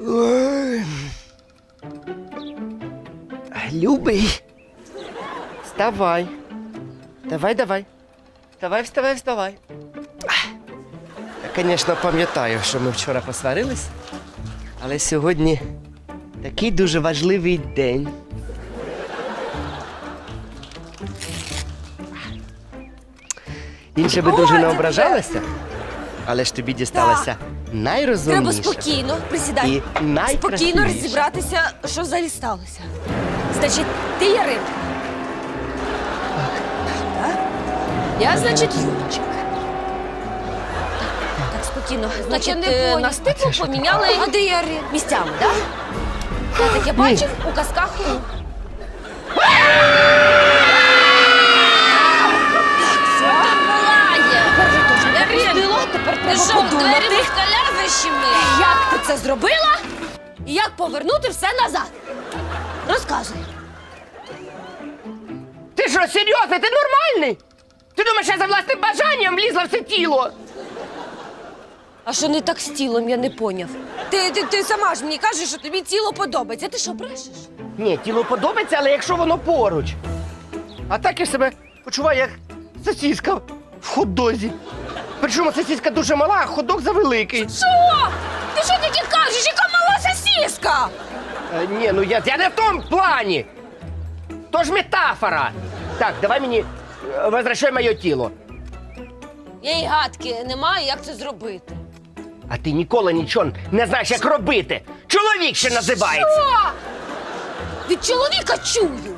Ой. Любий. Вставай. Давай, давай. Вставай, вставай, вставай. Я, звісно, пам'ятаю, що ми вчора посварились, але сьогодні такий дуже важливий день. Інше би дуже не ображалася, але ж тобі дісталася Треба спокійно присідай. І. Спокійно розібратися, що взагалі сталося. Значить, ти Ярин. Так. Я, значить, Юрчик. Так, так, спокійно. Значить, е, нас типу поміняли А де Ярин? місцями, так? Я бачив у казках. Так, треба що, подумати. двері защемив? Як ти це зробила? І як повернути все назад? Розказуй. Ти що, серйозно? Ти нормальний? Ти думаєш, я за власним бажанням влізла в це тіло? А що не так з тілом, я не поняв. Ти, ти, ти сама ж мені кажеш, що тобі тіло подобається. Ти що брешеш? Ні, тіло подобається, але якщо воно поруч. А так я себе почуваю як сосіска в хот-дозі. Причому сосіска дуже мала, а хот-дог завеликий. Що? Ти що таке кажеш? Яка мала сосіска? Е, ні, ну я, я не в тому плані. То ж метафора. Так, давай мені е, возвращай моє тіло. Я й гадки немає, як це зробити. А ти ніколи нічого не знаєш, як робити. Чоловік ще називається. Від чоловіка чую.